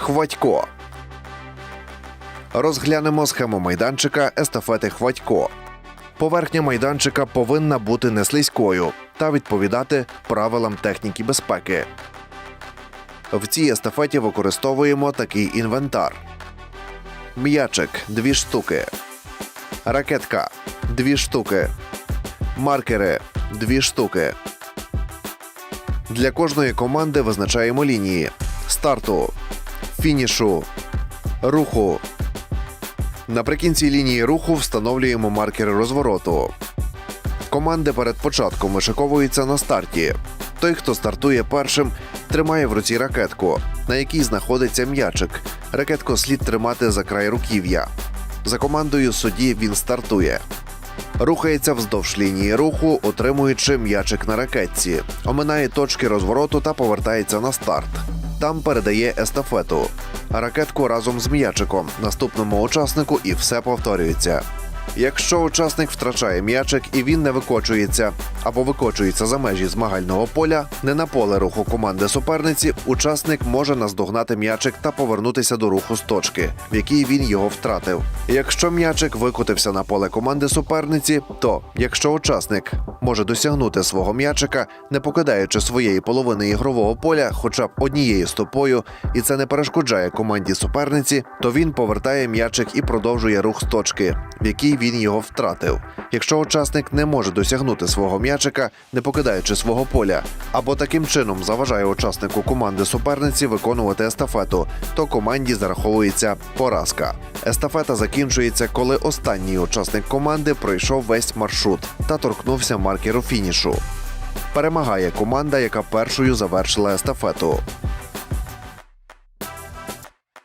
Хватько. Розглянемо схему майданчика естафети Хватько. Поверхня майданчика повинна бути не слизькою та відповідати правилам техніки безпеки. В цій естафеті використовуємо такий інвентар: м'ячик 2 штуки, ракетка 2 штуки, маркери 2 штуки. Для кожної команди визначаємо лінії старту, фінішу, руху. Наприкінці лінії руху встановлюємо маркери розвороту. Команди перед початком вишиковуються на старті. Той, хто стартує першим, тримає в руці ракетку, на якій знаходиться м'ячик. Ракетку слід тримати за край руків'я. За командою судді він стартує. Рухається вздовж лінії руху, отримуючи м'ячик на ракетці, оминає точки розвороту та повертається на старт. Там передає естафету. Ракетку разом з м'ячиком наступному учаснику і все повторюється. Якщо учасник втрачає м'ячик і він не викочується або викочується за межі змагального поля, не на поле руху команди суперниці, учасник може наздогнати м'ячик та повернутися до руху з точки, в якій він його втратив. Якщо м'ячик викотився на поле команди суперниці, то якщо учасник може досягнути свого м'ячика, не покидаючи своєї половини ігрового поля, хоча б однією стопою, і це не перешкоджає команді суперниці, то він повертає м'ячик і продовжує рух з точки, в якій він його втратив. Якщо учасник не може досягнути свого м'ячика, не покидаючи свого поля, або таким чином заважає учаснику команди суперниці виконувати естафету, то команді зараховується поразка. Естафета закінчується, коли останній учасник команди пройшов весь маршрут та торкнувся маркеру фінішу. Перемагає команда, яка першою завершила естафету.